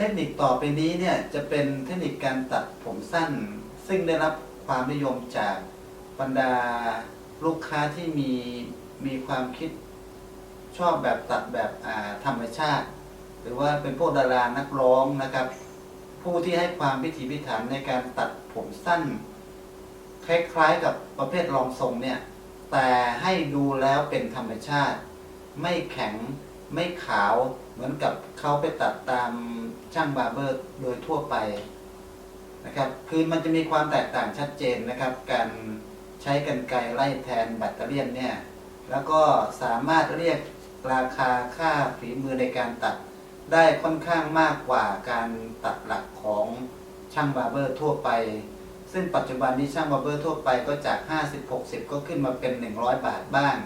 เทคนิคต่อไปนี้เนี่ยจะเป็นเทคนิคการตัดผมสั้น ซึ่งได้รับความนิยมจากบรรดาลูกค้าที่มีมีความคิดชอบแบบตัดแบบธรรมชาติ หรือว่าเป็นพวกดารานักร้องนะครับ ผู้ที่ให้ความพิถีพิถันในการตัดผมสั้น คล้ายๆกับประเภทรองทรงเนี่ยแต่ให้ดูแล้วเป็นธรรมชาติ ไม่แข็งไม่ขาว เหมือนกับเขาไปตัดตามช่างบาร์เบอร์โดยทั่วไปนะครับคือมันจะมีความแตกต่างชัดเจนนะครับ การใช้กันไกรไล่แทนแบตเตอรี่ยนเนี่ยแล้วก็สามารถเรียกราคาค่าฝีมือในการตัดได้ค่อนข้างมากกว่าการตัดหลักของช่างบาร์เบอร์ทั่วไป ซึ่งปัจจุบันนี้ช่างบาร์เบอร์ทั่วไปก็จาก 50-60 ก็ขึ้นมาเป็น 100 บาทบ้าง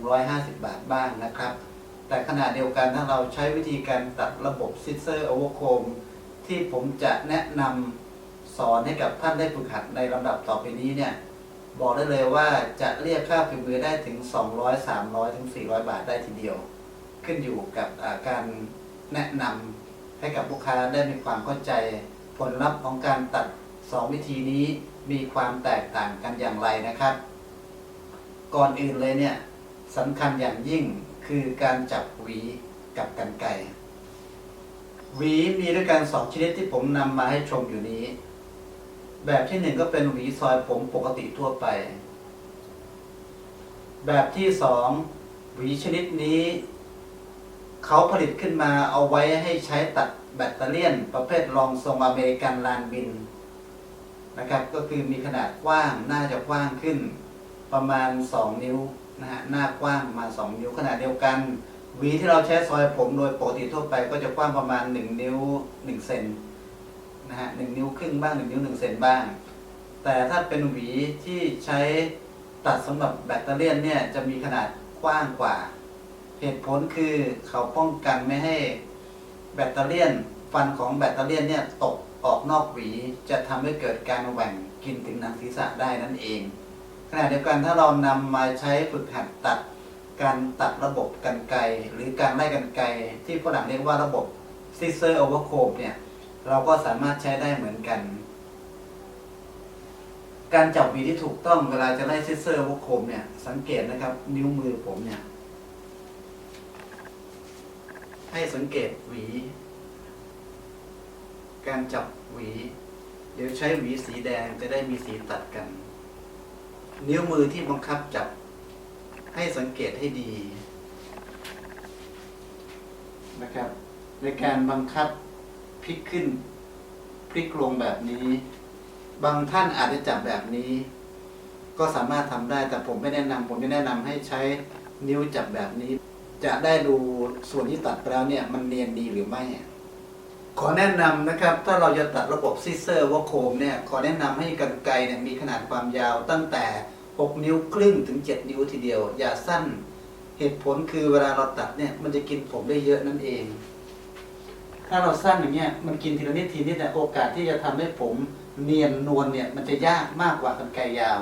150 บาทบ้างนะครับ แต่ขณะเดียวกันถ้าเราใช้วิธีการตัดระบบซิสเซอร์โอเวอร์โคมที่ผมจะแนะนำสอนให้กับท่านได้ฝึกหัดในลำดับต่อไปนี้เนี่ยบอกได้เลยว่าจะเรียกค่าฝีมือได้ถึง 200 300 ถึง 400 บาทได้ทีเดียว ขึ้นอยู่กับการแนะนำให้กับลูกค้าได้มีความเข้าใจ ผลลัพธ์ของการตัด 2 วิธีนี้มีความแตกต่างกันอย่างไรนะครับ ก่อนอื่นเลยเนี่ยสำคัญอย่างยิ่ง คือการจับหวีกับกันไกรหวีมีด้วยกันสองชนิดที่ผมนำมาให้ชมอยู่นี้ แบบที่หนึ่งก็เป็นหวีซอยผมปกติทั่วไป แบบที่สองหวีชนิดนี้ เขาผลิตขึ้นมาเอาไว้ให้ใช้ตัดแบตเตอรี่ยนประเภทรองทรงอเมริกันลานบินนะครับ ก็คือมีขนาดกว้างน่าจะกว้างขึ้นประมาณ 2 นิ้ว นะฮะหน้ากว้างมา 2 นิ้วขนาดเดียวกันหวีที่เราใช้ซอยผมโดยปกติทั่วไปก็จะกว้างประมาณ 1 นิ้ว1เซนนะฮะหนึ่งนิ้วครึ่งบ้าง 1 นิ้ว1เซนบ้าง แต่ถ้าเป็นหวีที่ใช้ตัดสำหรับแบตเตอรี่เนี่ยจะมีขนาดกว้างกว่า เหตุผลคือเขาป้องกันไม่ให้แบตเตอรี่ฟันของแบตเตอรี่เนี่ยตกออกนอกหวีจะทำให้เกิดการแหว่งกินถึงหนังศีรษะได้นั่นเอง ขณะเดียวกันถ้าเรานำมาใช้ฝึกหัดตัดการตัดระบบกันไกหรือการไล่กันไกที่ฝรั่งเรียกว่าระบบ scissor overcomb เนี่ยเราก็สามารถใช้ได้เหมือนกัน การจับหวีที่ถูกต้องเวลาจะไล่ scissor overcomb เนี่ยสังเกตนะครับ นิ้วมือผมเนี่ย ให้สังเกตหวี การจับหวี เดี๋ยวใช้หวีสีแดงจะได้มีสีตัดกัน นิ้วมือที่บังคับจับ ให้สังเกตให้ดีนะครับ ในการบังคับพลิกขึ้น พลิกลงแบบนี้ บางท่านอาจจะจับแบบนี้ ก็สามารถทำได้แต่ผมไม่แนะนำผมจะแนะนำให้ใช้นิ้วจับแบบนี้ จะได้ดูส่วนที่ตัดไปแล้วเนี่ย มันเนียนดีหรือไม่ ขอแนะนำนะครับ ถ้าเราจะตัดระบบซิเซอร์ว่าโคมเนี่ย ขอแนะนำให้กรรไกเนี่ยมีขนาดความยาวตั้งแต่ 6 นิ้วครึ่งถึง 7 นิ้วทีเดียว อย่าสั้น เหตุผลคือเวลาเราตัดเนี่ย มันจะกินผมได้เยอะนั่นเอง ถ้าเราสั้นอย่างเงี้ย มันกินทีละนิดทีนิดเนี่ยโอกาสที่จะทำให้ผมเนียนนวลเนี่ย มันจะยากมากกว่ากรรไกยาว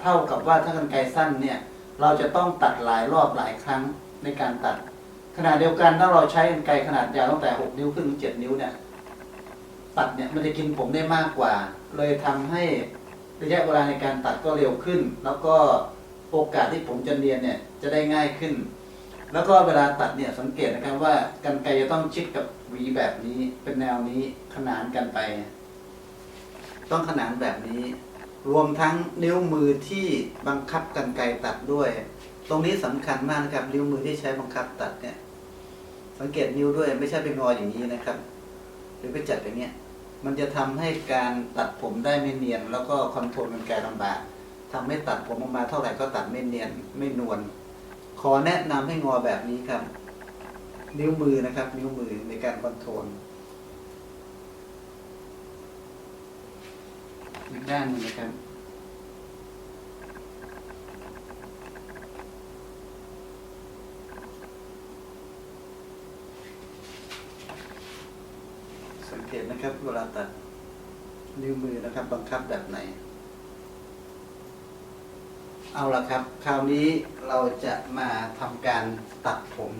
เท่ากับว่าถ้ากรรไกสั้นเนี่ย เราจะต้องตัดหลายรอบหลายครั้งในการตัด ขณะเดียวกันถ้าเราใช้กรรไกรขนาดยาวตั้งแต่6นิ้วขึ้นถึง7นิ้วเนี่ยตัดเนี่ยมันจะกินผมได้มากกว่า เลยทำให้ระยะเวลาในการตัดก็เร็วขึ้น แล้วก็โอกาสที่ผมจะเรียนเนี่ยจะได้ง่ายขึ้น แล้วก็เวลาตัดเนี่ยสังเกตนะครับว่ากรรไกรจะต้องชิดกับหวีแบบนี้เป็นแนวนี้ขนานกันไป ต้องขนานแบบนี้ รวมทั้งนิ้วมือที่บังคับกรรไกรตัดด้วย ตรงนี้สำคัญมากนะครับ นิ้วมือที่ใช้บังคับตัดเนี่ย สังเกตนิ้วด้วยไม่ใช่ไปงออย่างนี้นะครับ หรือไปจัดอย่างเนี้ยมันจะทำให้การตัดผมได้ไม่เนียน แล้วก็คอนโทรลกันไกลลำบากทำให้ตัดผมออกมาเท่าไหร่ก็ตัดไม่เนียนไม่นวลขอแนะนำให้งอแบบนี้ครับ นิ้วมือนะครับ นิ้วมือในการคอนโทรลอีกด้านนึงนะครับ สังเกตนะ ครับเวลาตัดนิ้วมือนะครับ บังคับแบบไหน เอาละครับ คราวนี้เราจะมาทำการตัดผม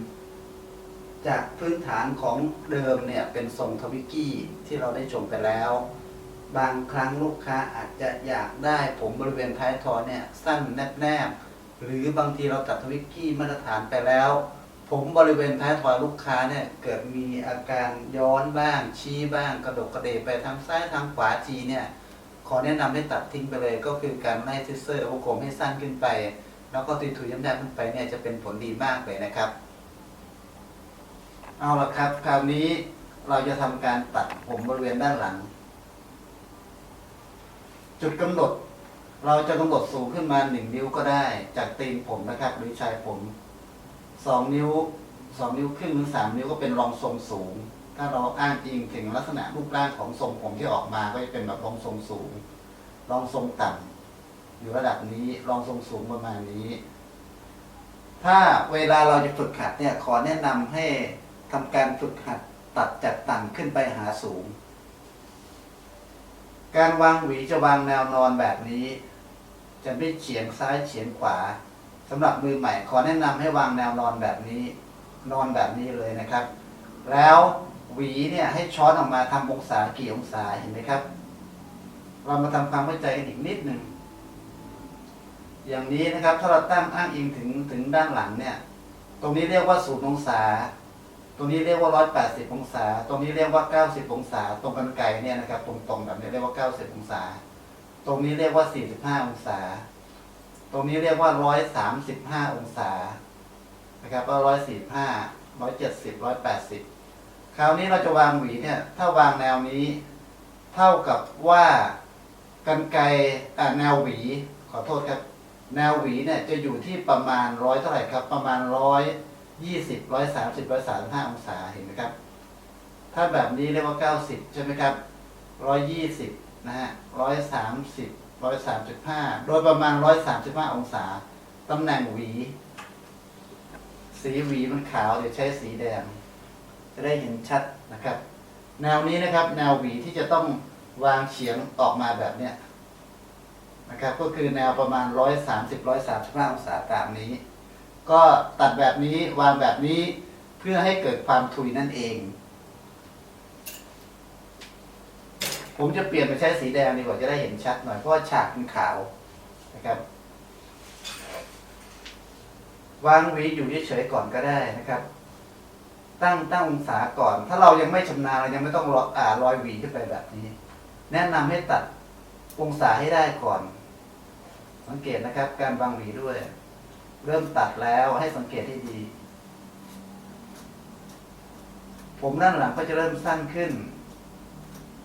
จากพื้นฐานของเดิมเนี่ยเป็นทรงทวิกี้ที่เราได้ชมไปแล้ว บางครั้งลูกค้าอาจจะอยากได้ผมบริเวณท้ายทอยเนี่ยสั้นแนบๆหรือบางทีเราตัดทวิกี้มาตรฐานไปแล้ว ผมบริเวณท้ายทอยลูกค้าเนี่ยเกิดมีอาการย้อนบ้าง ชี้บ้าง กระดกกระเดกไปทางซ้ายทางขวาทีเนี่ยขอแนะนำให้ตัดทิ้งไปเลย ก็คือการไล่ซิสเซอร์วงกลมให้สั้นขึ้นไป แล้วก็ตุยถุยย้ำๆขึ้นไปเนี่ยจะเป็นผลดีมากเลยนะครับ เอาละครับคราวนี้เราจะทำการตัดผมบริเวณด้านหลัง จุดกำหนด เราจะกำหนดสูงขึ้นมาหนึ่งนิ้วก็ได้ จากตีนผมนะครับ หรือชายผม สองนิ้วสองนิ้วครึ่งหรือสามนิ้วก็เป็นรองทรงสูง ถ้าเราอ้างอิงถึงลักษณะรูปร่างของทรงผมที่ออกมาก็จะเป็นแบบรองทรงสูง รองทรงต่ำอยู่ระดับนี้รองทรงสูงประมาณนี้ ถ้าเวลาเราจะฝึกหัดเนี่ยขอแนะนำให้ทำการฝึกหัดตัดจากต่ำขึ้นไปหาสูง การวางหวีจะวางแนวนอนแบบนี้ จะไม่เฉียงซ้ายเฉียงขวา สำหรับมือใหม่ขอแนะนำให้วางแนวนอนแบบนี้ นอนแบบนี้เลยนะครับ แล้วหวีเนี่ยให้ช้อนออกมาทำองศากี่องศาเห็นไหมครับ เรามาทำความเข้าใจกันอีกนิดหนึ่งอย่างนี้นะครับถ้าเราตั้งอ้างอิงถึงถึงด้านหลังเนี่ย ตรงนี้เรียกว่าศูนย์องศา ตรงนี้เรียกว่าร้อยแปดสิบองศา ตรงนี้เรียกว่าเก้าสิบองศา ตรงกันไกลเนี่ยนะครับ ตรงๆแบบนี้เรียกว่าเก้าสิบองศา ตรงนี้เรียกว่าสี่สิบห้าองศา ตรงนี้เรียกว่าร้อยสามสิบห้าองศา นะครับว่าร้อยสี่ห้าร้อยเจ็ดสิบร้อยแปดสิบคราวนี้เราจะวางหวีเนี่ย ถ้าวางแนวนี้ เท่ากับว่ากันไกอแนวหวี ขอโทษครับ แนวหวีเนี่ยจะอยู่ที่ประมาณร้อยเท่าไหร่ครับ ประมาณร้อยยี่สิบร้อยสามสิบร้อยสามสิบห้าองศาเห็นไหมครับ ถ้าแบบนี้เรียกว่าเก้าสิบใช่ไหมครับร้อยยี่สิบนะฮะร้อยสามสิบ ร้อยสามสิบห้าโดยประมาณร้อยสามสิบห้าองศา ตำแหน่งหวี สีหวีมันขาวเดี๋ยวใช้สีแดง จะได้เห็นชัดนะครับ แนวนี้นะครับ แนวหวีที่จะต้องวางเฉียงออกมาแบบเนี้ยนะครับ ก็คือแนวประมาณร้อยสามสิบร้อยสามสิบห้าองศาตามนี้ ก็ตัดแบบนี้วางแบบนี้เพื่อให้เกิดความทุยนั่นเอง ผมจะเปลี่ยนไปใช้สีแดงดีกว่าจะได้เห็นชัดหน่อยเพราะว่าฉากมันขาวนะครับ วางหวีอยู่เฉยๆก่อนก็ได้นะครับ ตั้งตั้งองศาก่อน ถ้าเรายังไม่ชำนาญเรายังไม่ต้องรออ่ารอยหวีขึ้นไปแบบนี้ แนะนำให้ตัดองศาให้ได้ก่อน สังเกตนะครับ การวางหวีด้วย เริ่มตัดแล้วให้สังเกตให้ดี ผมด้านหลังก็จะเริ่มสั้นขึ้น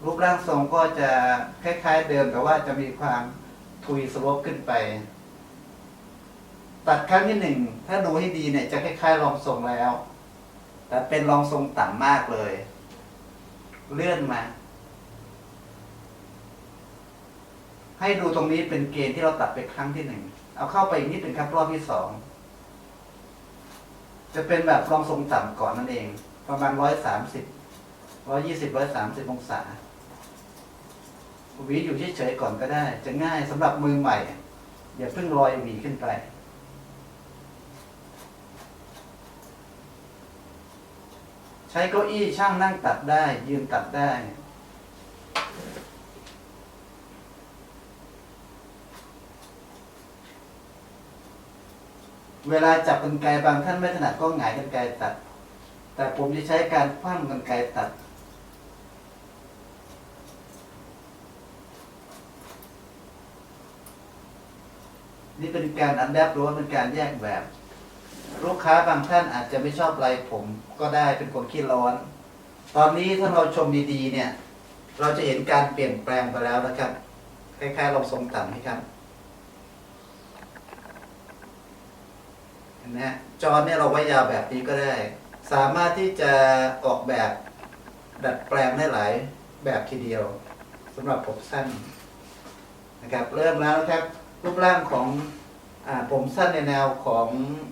รูปร่างทรงก็จะคล้ายๆเดิมแต่ว่าจะมีความทุยสโลปขึ้นไป ตัดครั้งที่หนึ่งถ้าดูให้ดีเนี่ยจะคล้ายๆรองทรงแล้ว แต่เป็นรองทรงต่ำมากเลย เลื่อนมา ให้ดูตรงนี้เป็นเกณฑ์ที่เราตัดไปครั้งที่หนึ่งเอาเข้าไปอีกนิดหนึ่งครับรอบที่สองจะเป็นแบบรองทรงต่ำก่อนนั่นเอง ประมาณร้อยสามสิบร้อยยี่สิบร้อยสามสิบองศา หวีอยู่เฉยๆก่อนก็ได้ จะง่ายสำหรับมือใหม่ อย่าเพิ่งลอยหวีขึ้นไป ใช้เก้าอี้ช่างนั่งตัดได้ ยืนตัดได้เวลาจับกันไกรบางท่านไม่ถนัดก็หงายกันไกรตัด แต่ผมจะใช้การคว่ำกันไกรตัด นี่เป็นการอันแดบหรือว่าเป็นการแยกแบบ ลูกค้าบางท่านอาจจะไม่ชอบลายผมก็ได้เป็นคนขี้ร้อน ตอนนี้ถ้าเราชมดีๆ เนี่ย เราจะเห็นการเปลี่ยนแปลงไปแล้วนะครับคล้ายๆเราทรงต่ำไหมครับเห็นไหมจอเนี่ยเราไว้ยาวแบบนี้ก็ได้ สามารถที่จะออกแบบดัดแปลงได้หลายแบบทีเดียวสำหรับผมสั้นนะครับ เริ่มแล้วนะครับ รูปร่างของอผมสั้นในแนวของ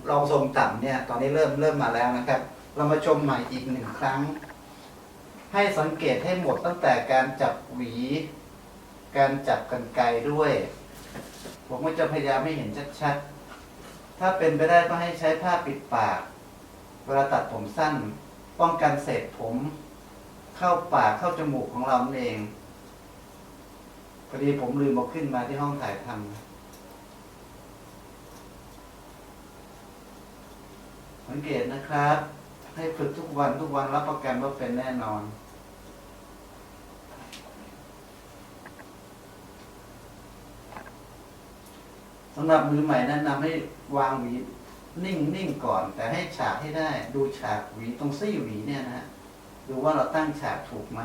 รองทรงต่ำเนี่ย ตอนนี้เริ่มเริ่มมาแล้วนะครับ เรามาชมใหม่อีกหนึ่งครั้ง ให้สังเกตให้หมดตั้งแต่การจับหวี การจับกันไกด้วย ผมก็จะพยายามให้เห็นชัดๆ ถ้าเป็นไปได้ก็ให้ใช้ผ้าปิดปาก เวลาตัดผมสั้น ป้องกันเศษผมเข้าปากเข้าจมูกของเราเองพอดีผมลืมเอาขึ้นมาที่ห้องถ่ายทำ สังเกตนะครับ ให้ฝึกทุกวันทุกวันรับประกันว่าเป็นแน่นอน สำหรับมือใหม่แนะนำให้วางหวีนิ่งนิ่งก่อน แต่ให้ฉากให้ได้ ดูฉากหวีตรงซี่หวีเนี่ยนะฮะดูว่าเราตั้งฉากถูกไหม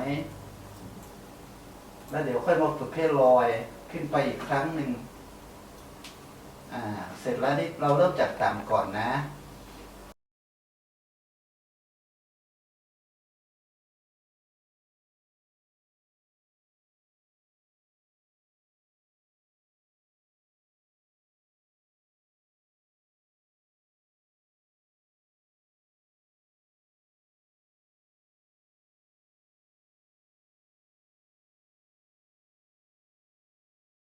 แล้วเดี๋ยวค่อยมาฝึกให้ลอยขึ้นไปอีกครั้งหนึ่ง อ่า เสร็จแล้วนี่เราเริ่มจากต่ำก่อนนะ